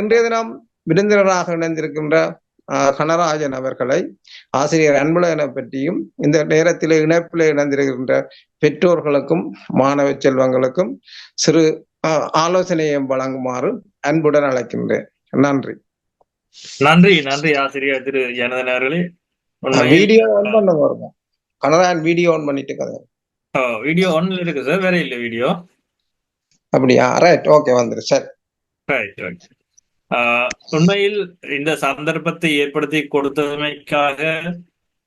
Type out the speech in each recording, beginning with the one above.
இன்றைய தினம் விருந்தினராக இணைந்திருக்கின்ற கனராஜன் அவர்களை ஆசிரியர் அன்பழகனை பற்றியும் இந்த நேரத்தில் இணைப்பில் இணைந்திருக்கின்ற பெற்றோர்களுக்கும் மாணவ செல்வங்களுக்கும் சிறு ஆலோசனையும் வழங்குமாறு அன்புடன் அழைக்கின்றேன். நன்றி. நன்றி நன்றி ஆசிரியர் திரு ஜனதன் அவர்களே. வீடியோ ஆன் பண்ண வருங்க கனராஜன் வீடியோ ஆன் பண்ணிட்டு கதை. வீடியோ ஒன்ல இருக்கு சார் வேற இல்ல வீடியோ. அப்படியா? ரைட் ஓகே வந்துரு சரி. ரைட் ரைட் உண்மையில் இந்த சந்தர்ப்பத்தை ஏற்படுத்தி கொடுத்தமைக்காக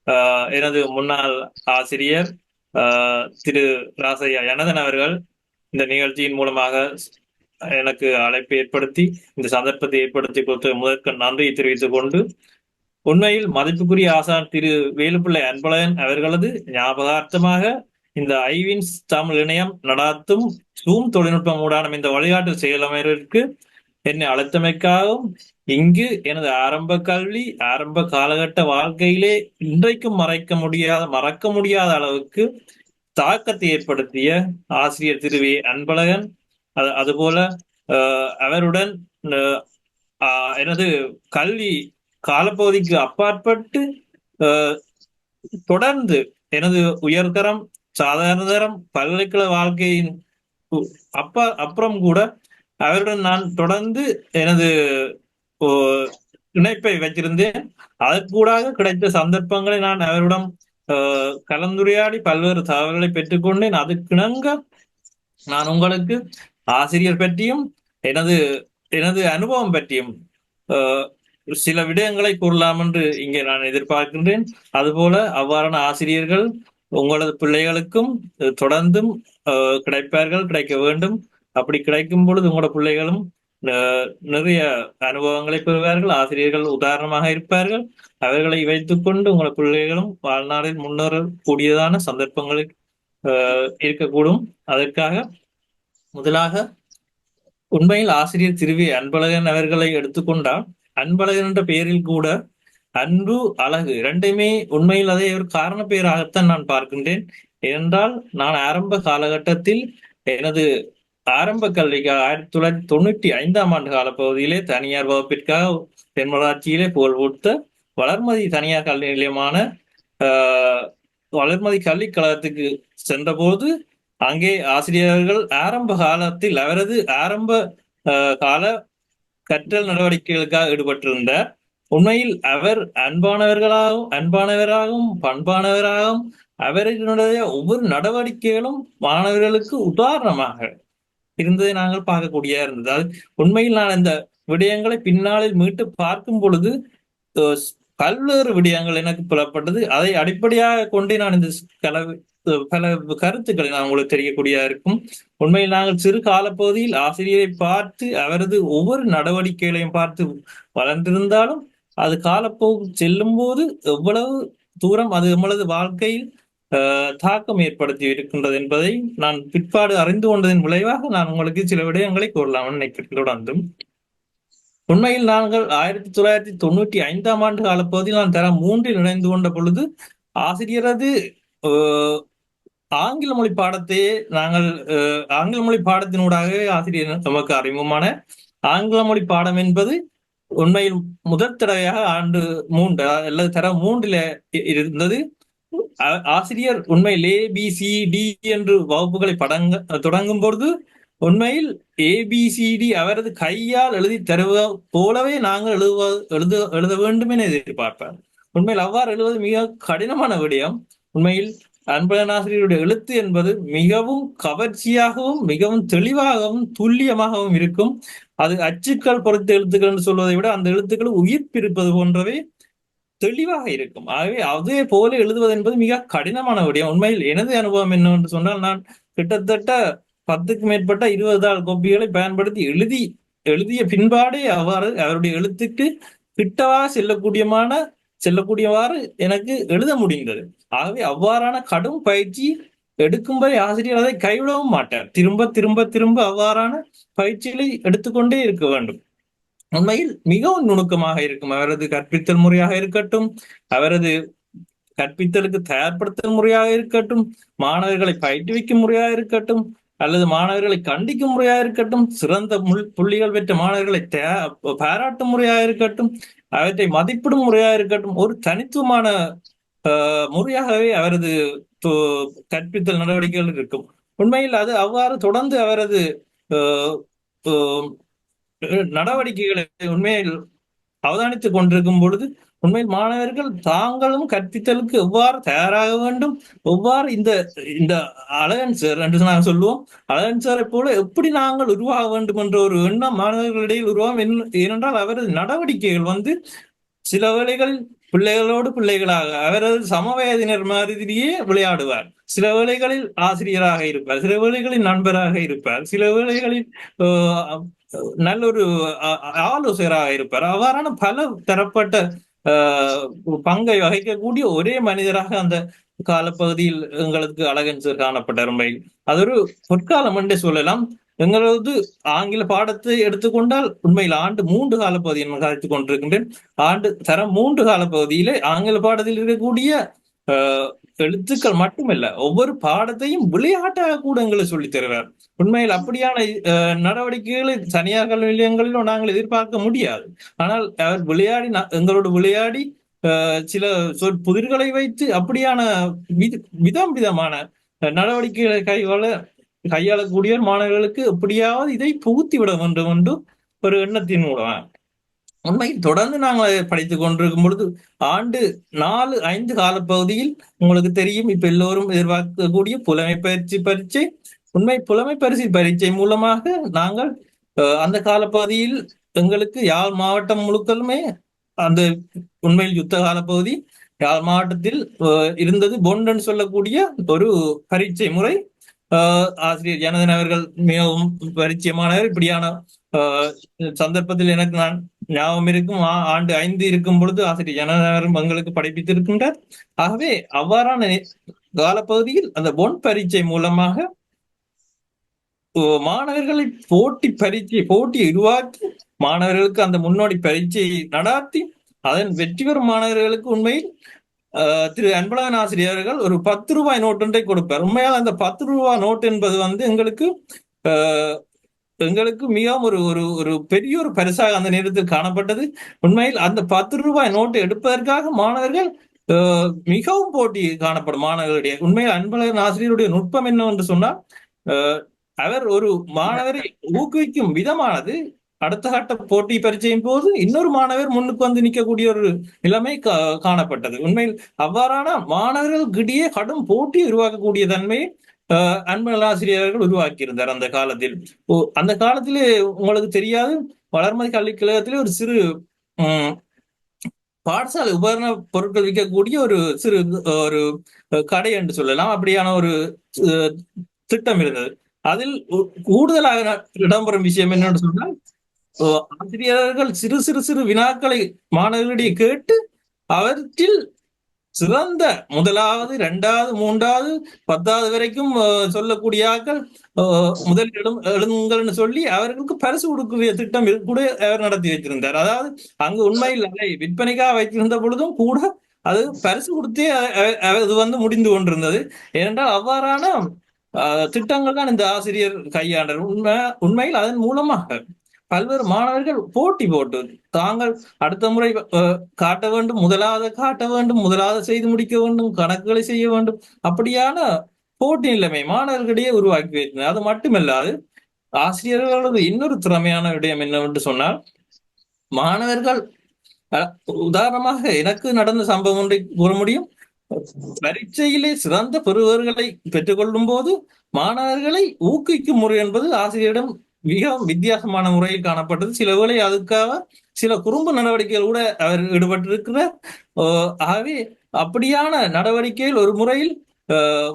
ஆஹ், எனது முன்னாள் ஆசிரியர் ஆஹ், திரு ராசையா எனதன் அவர்கள் இந்த நிகழ்ச்சியின் மூலமாக எனக்கு அழைப்பு ஏற்படுத்தி இந்த சந்தர்ப்பத்தை ஏற்படுத்தி கொடுத்த முதற்க நன்றியை தெரிவித்துக் கொண்டு உண்மையில் மதிப்புக்குரிய ஆசான் திரு வேலுப்பிள்ளை அன்பழகன் அவர்களது ஞாபகார்த்தமாக இந்த ஐவின்ஸ் தமிழ் இணையம் நடாத்தும் ஜூம் தொழில்நுட்பம் ஊடான இந்த வழிகாட்டு செயலமைப்பிற்கு என்னை அழைத்தமைக்காகவும் இங்கு எனது ஆரம்ப கல்வி ஆரம்ப காலகட்ட வாழ்க்கையிலே இன்றைக்கும் மறைக்க முடியாத மறக்க முடியாத அளவுக்கு தாக்கத்தை ஏற்படுத்திய ஆசிரியர் திருவி அன்பழகன். அது அதுபோல ஆஹ், அவருடன் எனது கல்வி காலப்பகுதிக்கு அப்பாற்பட்டு தொடர்ந்து எனது உயர்தரம் சாதாரண தரம் பல்கலைக்கழக வாழ்க்கையின் அப்ப அப்புறம் கூட அவருடன் நான் தொடர்ந்து எனது ஓ, இணைப்பை வைத்திருந்தேன். அதற்கூடாக கிடைத்த சந்தர்ப்பங்களை நான் அவரிடம் ஆஹ், கலந்துரையாடி பல்வேறு தகவல்களை பெற்றுக்கொண்டேன். அதுக்கிணங்க நான் உங்களுக்கு ஆசிரியர் பற்றியும் எனது எனது அனுபவம் பற்றியும் ஆஹ், சில விடயங்களை கூறலாம் என்று இங்கே நான் எதிர்பார்க்கின்றேன். அதுபோல அவ்வாறான ஆசிரியர்கள் உங்களது பிள்ளைகளுக்கும் தொடர்ந்தும் கிடைப்பார்கள் கிடைக்க வேண்டும். அப்படி கிடைக்கும் பொழுது உங்களோட பிள்ளைகளும் நிறைய அனுபவங்களை பெறுவார்கள் ஆசிரியர்கள் உதாரணமாக இருப்பார்கள். அவர்களை வைத்துக்கொண்டு உங்களோட பிள்ளைகளும் வாழ்நாளில் முன்னேறக்கூடியதான சந்தர்ப்பங்களில் ஆஹ், இருக்கக்கூடும். அதற்காக முதலாக உண்மையில் ஆசிரியர் திருவி அன்பழகன் அவர்களை எடுத்துக்கொண்டால் அன்பழகன் என்ற பெயரில் கூட அன்பு அழகு இரண்டையுமே உண்மையில் அதை ஒரு காரண பெயராகத்தான் நான் பார்க்கின்றேன். ஏனென்றால் நான் ஆரம்ப காலகட்டத்தில் எனது ஆரம்ப கல்விக்கு ஆயிரத்தி தொள்ளாயிரத்தி தொண்ணூற்றி ஐந்தாம் ஆண்டு காலப்பகுதியிலே தனியார் வகுப்பிற்காக தென்மராட்சியிலே புகழ் கொடுத்த வளர்மதி தனியார் கல்வி நிலையமான ஆஹ், வளர்மதி கல்விக் கழகத்துக்கு சென்றபோது அங்கே ஆசிரியர்கள் ஆரம்ப காலத்தில் அவரது ஆரம்ப ஆஹ், கால கற்றல் நடவடிக்கைகளுக்காக ஈடுபட்டிருந்தார். உண்மையில் அவர் அன்பானவர்களாகவும் அன்பானவராகவும் பண்பானவராகவும் அவர்களுடைய ஒவ்வொரு நடவடிக்கைகளும் மாணவர்களுக்கு உதாரணமாக இருந்ததை நாங்கள் பார்க்கக்கூடிய இருந்தது அது உண்மையில் நான் இந்த விடயங்களை பின்னாளில் மீட்டு பார்க்கும் பொழுது பல்வேறு விடயங்கள் எனக்கு புலப்பட்டது. அதை அடிப்படையாக கொண்டே நான் இந்த கலவை பல கருத்துக்களை நான் உங்களுக்கு தெரியக்கூடியதா இருக்கும். உண்மையில் நாங்கள் சிறு காலப்பகுதியில் ஆசிரியரை பார்த்து அவரது ஒவ்வொரு நடவடிக்கைகளையும் பார்த்து வளர்ந்திருந்தாலும் அது காலப்போக்கு செல்லும் போது எவ்வளவு தூரம் அது நம்மளது வாழ்க்கையில் தாக்கம் ஏற்படுத்தி இருக்கின்றது என்பதை நான் பிற்பாடு அறிந்து கொண்டதன் விளைவாக நான் உங்களுக்கு சில விடயங்களை கூறலாம் நினைக்கிறேன். தொடர்ந்தும் உண்மையில் நாங்கள் ஆயிரத்தி தொள்ளாயிரத்தி தொண்ணூற்றி ஐந்தாம் ஆண்டு காலப்பகுதியில் நான் தர மூன்றில் இணைந்து கொண்ட பொழுது ஆசிரியரது ஆஹ், ஆங்கில மொழி பாடத்தையே நாங்கள் ஆங்கில மொழி பாடத்தினூடாகவே ஆசிரியர் நமக்கு அறிமுகமான ஆங்கில மொழி பாடம் என்பது உண்மையில் முதல் தடவையாக ஆண்டு மூன்று அல்லது தர மூன்றில் இருந்தது. ஆசிரியர் உண்மையில் ஏ பி சி டி என்று வகுப்புகளை படங்க தொடங்கும் பொழுது உண்மையில் ஏபிசிடி அவரது கையால் எழுதி தருவ போலவே நாங்கள் எழுதுவ எழுத எழுத வேண்டும் என எதிர்பார்ப்பார். உண்மையில் அவ்வாறு எழுவது மிக கடினமான விடயம். உண்மையில் அன்பழகன் ஆசிரியருடைய எழுத்து என்பது மிகவும் கவர்ச்சியாகவும் மிகவும் தெளிவாகவும் துல்லியமாகவும் இருக்கும். அது அச்சுக்கள் பொறுத்த எழுத்துக்கள் என்று சொல்வதை விட அந்த எழுத்துக்கள் உயிர்ப்பிருப்பது போன்றவை தெளிவாக இருக்கும். ஆகவே அதே போல எழுதுவது என்பது மிக கடினமான விடயம். உண்மையில் எனது அனுபவம் என்னவென்று சொன்னால் நான் கிட்டத்தட்ட பத்துக்கு மேற்பட்ட இருபது தாள் கோப்பிகளை பயன்படுத்தி எழுதி எழுதிய பின்பாடே அவ்வாறு அவருடைய எழுத்துக்கு கிட்டவா செல்லக்கூடியமான செல்லக்கூடியவாறு எனக்கு எழுத முடிந்தது. ஆகவே அவ்வாறான கடும் பயிற்சி எடுக்கும்படி ஆசிரியர் அதை கைவிடவும் மாட்டார். திரும்ப திரும்ப திரும்ப அவ்வாறான பயிற்சிகளை எடுத்துக்கொண்டே இருக்க வேண்டும். உண்மையில் மிகவும் நுணுக்கமாக இருக்கும். அவரது கற்பித்தல் முறையாக இருக்கட்டும் அவரது கற்பித்தலுக்கு தயார்படுத்தல் முறையாக இருக்கட்டும் மாணவர்களை பயிற்றுவிக்கும் முறையாக இருக்கட்டும் அல்லது மாணவர்களை கண்டிக்கும் முறையா இருக்கட்டும் சிறந்த முள் புள்ளிகள் பெற்ற மாணவர்களை தே- பாராட்டும் முறையா இருக்கட்டும் அவற்றை மதிப்பிடும் முறையா இருக்கட்டும் ஒரு தனித்துவமான ஆஹ், முறையாகவே அவரது கற்பித்தல் நடவடிக்கைகள் இருக்கும். உண்மையில் அது அவ்வாறு தொடர்ந்து அவரது ஆஹ், நடவடிக்கைகளை உண்மையில் அவதானித்துக் கொண்டிருக்கும் பொழுது உண்மையில் மாணவர்கள் தாங்களும் கற்பித்தலுக்கு எவ்வாறு தயாராக வேண்டும்? எவ்வாறு இந்த இந்த அழகன் சார் என்று நாங்கள் சொல்லுவோம் அழகன் சாரை போல எப்படி நாங்கள் உருவாக வேண்டும் என்ற ஒரு எண்ணம் மாணவர்களிடையே உருவாகும் ஏனென்றால் அவரது நடவடிக்கைகள் வந்து சில வேளைகளில் பிள்ளைகளோடு பிள்ளைகளாக அவரது சமவயதினர் மாதிரியே விளையாடுவார். சில வேளைகளில் ஆசிரியராக இருப்பார் சில வேளைகளில் நண்பராக இருப்பார் சில வேளைகளில் நல்ல ஒரு ஆலோசகராக இருப்பார். அவ்வாறான பல தரப்பட்ட ஆஹ், பங்கை வகிக்கக்கூடிய ஒரே மனிதராக அந்த காலப்பகுதியில் எங்களுக்கு அழகன் சார் காணப்பட்டார். உண்மையில் அது ஒரு பொற்காலம் என்றே சொல்லலாம். எங்களது ஆங்கில பாடத்தை எடுத்துக்கொண்டால் உண்மையில் ஆண்டு மூன்று காலப்பகுதி நான் கழித்துக் கொண்டிருக்கின்றேன். ஆண்டு தரம் மூன்று காலப்பகுதியிலே ஆங்கில பாடத்தில் இருக்கக்கூடிய எழுத்துக்கள் மட்டுமல்ல ஒவ்வொரு பாடத்தையும் விளையாட்டாக கூட எங்களை சொல்லித் தருவார் உண்மையில் அப்படியான நடவடிக்கைகளை தனியார் கல்வி நிலையங்களிலும் நாங்கள் எதிர்பார்க்க முடியாது. ஆனால் அவர் விளையாடி நா- எங்களோடு விளையாடி ஆஹ், சில சொற் புதிர்களை வைத்து அப்படியான விதம் விதமான நடவடிக்கைகளை கையாள கையாளக்கூடிய மாணவர்களுக்கு எப்படியாவது இதை புகுத்தி விட வேண்டும் என்று ஒரு எண்ணத்தின் மூலம். உண்மையில் தொடர்ந்து நாங்கள் அதை படித்துக் கொண்டிருக்கும் பொழுது ஆண்டு நாலு ஐந்து காலப்பகுதியில் உங்களுக்கு தெரியும் இப்ப எல்லோரும் எதிர்பார்க்கக்கூடிய புலமை பயிற்சி பரீட்சை உண்மை புலமை பரிசு பரீட்சை மூலமாக நாங்கள் அஹ், அந்த காலப்பகுதியில் எங்களுக்கு யாழ் மாவட்டம் முழுக்கலுமே அந்த உண்மையில் யுத்த காலப்பகுதி யாழ் மாவட்டத்தில் இருந்தது பொண்டன்னு சொல்லக்கூடிய ஒரு பரீட்சை முறை. ஆசிரியர் ஜனதன் அவர்கள் மிகவும் பரிச்சயமானவர். இப்படியான சந்தர்ப்பத்தில் எனக்கு நான் ஞாபகம் இருக்கும். ஆண்டு ஐந்து இருக்கும் பொழுது ஆசிரியர் ஜனதன் அவர்கள் எங்களுக்கு படிப்பித்திருக்கின்றார். ஆகவே அவ்வாறான காலப்பகுதியில் அந்த பொன் பரீட்சை மூலமாக மாணவர்களை போட்டி பரீட்சை போட்டியை உருவாக்கி மாணவர்களுக்கு அந்த முன்னோடி பரீட்சையை நடாத்தி அதன் வெற்றி பெறும் மாணவர்களுக்கு உண்மையில் திரு அன்பழகன் ஆசிரியர்கள் ஒரு பத்து ரூபாய் நோட்டுன்றை கொடுப்பார். உண்மையால் அந்த பத்து ரூபாய் நோட்டு என்பது வந்து எங்களுக்கு ஆஹ், எங்களுக்கு மிகவும் ஒரு ஒரு ஒரு பெரிய ஒரு பரிசாக அந்த நேரத்தில் காணப்பட்டது. உண்மையில் அந்த பத்து ரூபாய் நோட்டு எடுப்பதற்காக மாணவர்கள் ஆஹ், மிகவும் போட்டி காணப்படும் மாணவர்களுடைய உண்மையில் அன்பழகன் ஆசிரியருடைய நுட்பம் என்னவென்று சொன்னால் ஆஹ், அவர் ஒரு மாணவரை ஊக்குவிக்கும் விதமானது அடுத்த கட்ட போட்டி பரீட்சையின் போது இன்னொரு மாணவர் முன்னுக்கு வந்து நிற்கக்கூடிய ஒரு நிலைமை கா- காணப்பட்டது. உண்மையில் அவ்வாறான மாணவர்களுக்கிடையே கடும் போட்டி உருவாக்கக்கூடிய தன்மையை ஆஹ், ஆசிரியர்கள் உருவாக்கியிருந்தார் அந்த காலத்தில். அந்த காலத்திலே உங்களுக்கு தெரியாது வளர்மதி கல்விக்கழகத்திலே ஒரு சிறு உம், பாடசாலை உபகரண பொருட்கள் விற்கக்கூடிய ஒரு சிறு ஒரு கடை என்று சொல்லலாம். அப்படியான ஒரு திட்டம் இருந்தது. அதில் கூடுதலாக இடம்பெறும் விஷயம் என்னன்னு சொன்னால் ஆசிரியர்கள் சிறு சிறு சிறு வினாக்களை மாணவர்களிடையே கேட்டு அவற்றில் சிறந்த முதலாவது இரண்டாவது மூன்றாவது பத்தாவது வரைக்கும் சொல்லக்கூடிய ஆக்கள் முதல் எழு எழுங்கள்னு சொல்லி அவர்களுக்கு பரிசு கொடுக்கக்கூடிய திட்டம் கூட அவர் நடத்தி வைத்திருந்தார். அதாவது அங்கு உண்மையில் அதை விற்பனைக்காக வைத்திருந்த பொழுதும் கூட அது பரிசு கொடுத்தே அ- அது வந்து முடிந்து கொண்டிருந்தது. ஏனென்றால் அவ்வாறான திட்டங்கள் தான் இந்த ஆசிரியர் கையாண்டார் உண்மை உண்மையில் அதன் மூலமாக பல்வேறு மாணவர்கள் போட்டி போட்டு தாங்கள் அடுத்த முறை காட்ட வேண்டும் முதலாவது காட்ட வேண்டும் முதலாவது செய்து முடிக்க வேண்டும் கணக்குகளை செய்ய வேண்டும். அப்படியான போட்டி நிலைமை மாணவர்களிடையே உருவாக்கி வைத்தனர். அது மட்டுமல்லாது ஆசிரியர்களோட இன்னொரு திறமையான விடயம் என்னவென்று சொன்னால் மாணவர்கள் அஹ், உதாரணமாக எனக்கு நடந்த சம்பவம் ஒன்றை கூற முடியும். பரீட்சையிலே சிறந்த பெறுவர்களை பெற்றுக்கொள்ளும் போது மாணவர்களை ஊக்குவிக்கும் முறை என்பது ஆசிரியரிடம் மிகவும் வித்தியாசமான முறையில் காணப்பட்டது. சில வேளை அதுக்காக சில குறும்பு நடவடிக்கைகள் கூட அவர் ஈடுபட்டிருக்கிறார். ஆகவே அப்படியான நடவடிக்கையில் ஒரு முறையில்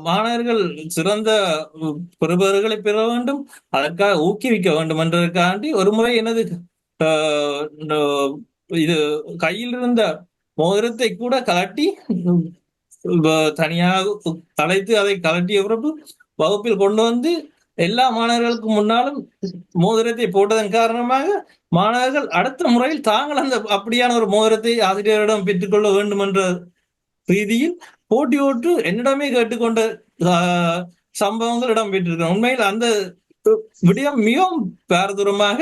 மாணவர்கள் சிறந்த பெறுபவர்களை பெற வேண்டும் அதற்காக ஊக்குவிக்க வேண்டும் என்றதற்காண்டி ஒரு முறை எனது ஆஹ் இது கையில் இருந்த மோதிரத்தை கூட கலட்டி தனியாக அழைத்து அதை கலட்டிய பிறகு வகுப்பில் கொண்டு வந்து எல்லா மாணவர்களுக்கு முன்னாலும் மோதிரத்தை போட்டதன் காரணமாக மாணவர்கள் அடுத்த முறையில் தாங்கள் அந்த அப்படியான ஒரு மோதிரத்தை ஆசிரியரிடம் பெற்றுக்கொள்ள வேண்டும் என்ற ரீதியில் போட்டி ஓட்டு என்னிடமே கேட்டுக்கொண்ட ஆஹ், சம்பவங்கள் இடம்பெற்றிருக்கு உண்மையில் அந்த விடயம் மிகவும் பாரதூரமாக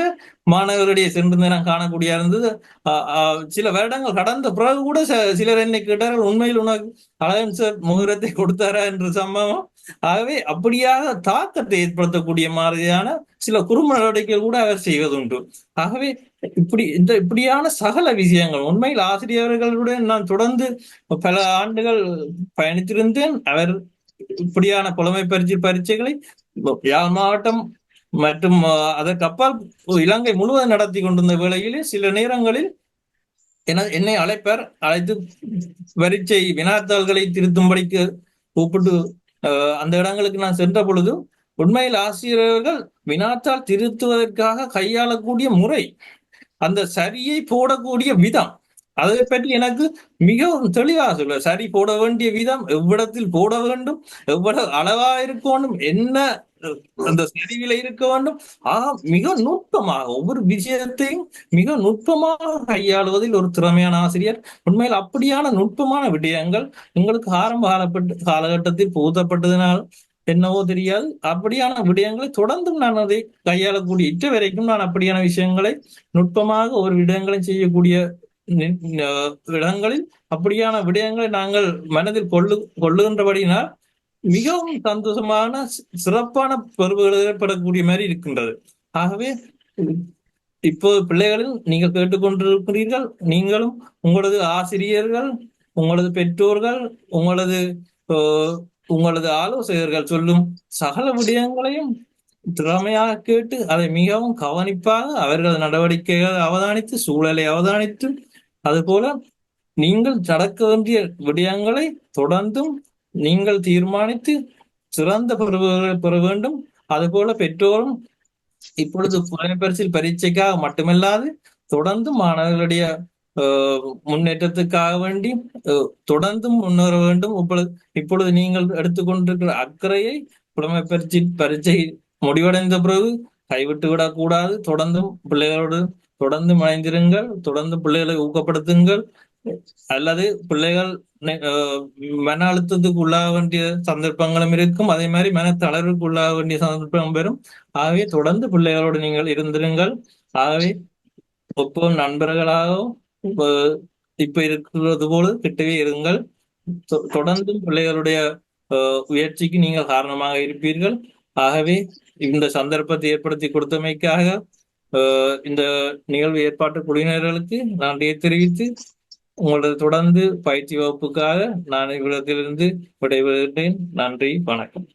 மாணவர்களிடையே சென்று நான் காணக்கூடிய இருந்தது. ஆஹ் சில வருடங்கள் கடந்த பிறகு கூட சிலர் என்னை கேட்டார்கள் உண்மையில் உனக்கு அழகன் சார் முகரத்தை கொடுத்தாரா? என்ற சம்பவம். ஆகவே அப்படியாக தாக்கத்தை ஏற்படுத்தக்கூடிய மாதிரியான சில குறும்பு நடவடிக்கைகள் கூட அவர் செய்வதுண்டு. ஆகவே இப்படி இந்த இப்படியான சகல விஷயங்கள் உண்மையில் ஆசிரியர்களுடன் நான் தொடர்ந்து பல ஆண்டுகள் பயணித்திருந்தேன். அவர் இப்படியான புலமை பரீட்சை பரீட்சைகளை யாழ் மாவட்டம் மற்றும் அதற்கப்பால் அதற்கு அப்பால் இலங்கை முழுவதும் நடத்தி கொண்டிருந்த வேளையிலே சில நேரங்களில் என என்னை அழைப்பார் அழைத்து பரீட்சை வினாத்தாள்களை திருத்தும்படிக்கு கூப்பிட்டு அந்த இடங்களுக்கு நான் சென்ற பொழுது உண்மையில் ஆசிரியர்கள் வினாத்தால் திருத்துவதற்காக கையாளக்கூடிய முறை அந்த சரியை போடக்கூடிய விதம் அதை பற்றி எனக்கு மிகவும் தெளிவாக சொல்ல சரி போட வேண்டிய விதம் எவ்விடத்தில் போட வேண்டும் எவ்வளவு அளவா இருக்க வேண்டும் என்ன அந்த சரிவில இருக்க வேண்டும். ஆக மிக நுட்பமாக ஒவ்வொரு விஷயத்தையும் மிக நுட்பமாக கையாளுவதில் ஒரு திறமையான ஆசிரியர். உண்மையில் அப்படியான நுட்பமான விடயங்கள் எங்களுக்கு ஆரம்ப காலப்பட்டு காலகட்டத்தில் புகுத்தப்பட்டதினால் என்னவோ தெரியாது. அப்படியான விடயங்களை தொடர்ந்தும் நான் அதை கையாளக்கூடிய இற்ற வரைக்கும் நான் அப்படியான விஷயங்களை நுட்பமாக ஒரு விடயங்களை செய்யக்கூடிய இடங்களில் அப்படியான விடயங்களை நாங்கள் மனதில் கொள்ளு கொள்ளுகின்றபடினால் மிகவும் சந்தோஷமான சிறப்பான பருவங்கள் ஏற்படக்கூடிய மாதிரி இருக்கின்றது. ஆகவே இப்போது பிள்ளைகளில் நீங்கள் கேட்டுக்கொண்டிருக்கிறீர்கள் நீங்களும் உங்களது ஆசிரியர்கள் உங்களது பெற்றோர்கள் உங்களது உங்களது ஆலோசகர்கள் சொல்லும் சகல விடயங்களையும் திறமையாக கேட்டு அதை மிகவும் கவனிப்பாக அவர்களது நடவடிக்கைகளை அவதானித்து சூழலை அவதானித்து அதுபோல நீங்கள் நடக்க வேண்டிய விடயங்களை தொடர்ந்தும் நீங்கள் தீர்மானித்து சிறந்த பெறுவ- பெற வேண்டும். அதுபோல பெற்றோரும் இப்பொழுது புலமைப்பரிசில் பரீட்சைக்காக மட்டுமல்லாது தொடர்ந்து மாணவர்களுடைய முன்னேற்றத்துக்காக வேண்டி தொடர்ந்தும் முன்னேற வேண்டும். இப்பொழுது இப்பொழுது நீங்கள் எடுத்துக்கொண்டிருக்கிற அக்கறையை புலமை பரீட்சை பரீட்சை முடிவடைந்த பிறகு கைவிட்டு விடக்கூடாது தொடர்ந்தும் பிள்ளைகளோடு தொடர்ந்து இணைந்திருங்கள் தொடர்ந்து பிள்ளைகளை ஊக்கப்படுத்துங்கள் அல்லது பிள்ளைகள் மன அழுத்தத்துக்கு உள்ளாக வேண்டிய சந்தர்ப்பங்களும் இருக்கும். அதே மாதிரி மன தளர்வுக்கு உள்ளாக வேண்டிய சந்தர்ப்பம் பெறும். ஆகவே தொடர்ந்து பிள்ளைகளோடு நீங்கள் இருந்திருங்கள். ஆகவே ஒப்பம் நண்பர்களாகவும் இப்ப இருக்கிறது போல கிட்டவே இருங்கள். தொ- தொடர்ந்தும் பிள்ளைகளுடைய அஹ், உயர்ச்சிக்கு நீங்கள் காரணமாக இருப்பீர்கள். ஆகவே இந்த சந்தர்ப்பத்தை ஏற்படுத்தி கொடுத்தமைக்காக இந்த நிகழ்வு ஏற்பாட்டு குழுவினர்களுக்கு நன்றியை தெரிவித்து உங்களது தொடர்ந்து பயிற்சி வகுப்புக்காக நான் இவ்விடத்திலிருந்து விடைபெறுகிறேன். நன்றி வணக்கம்.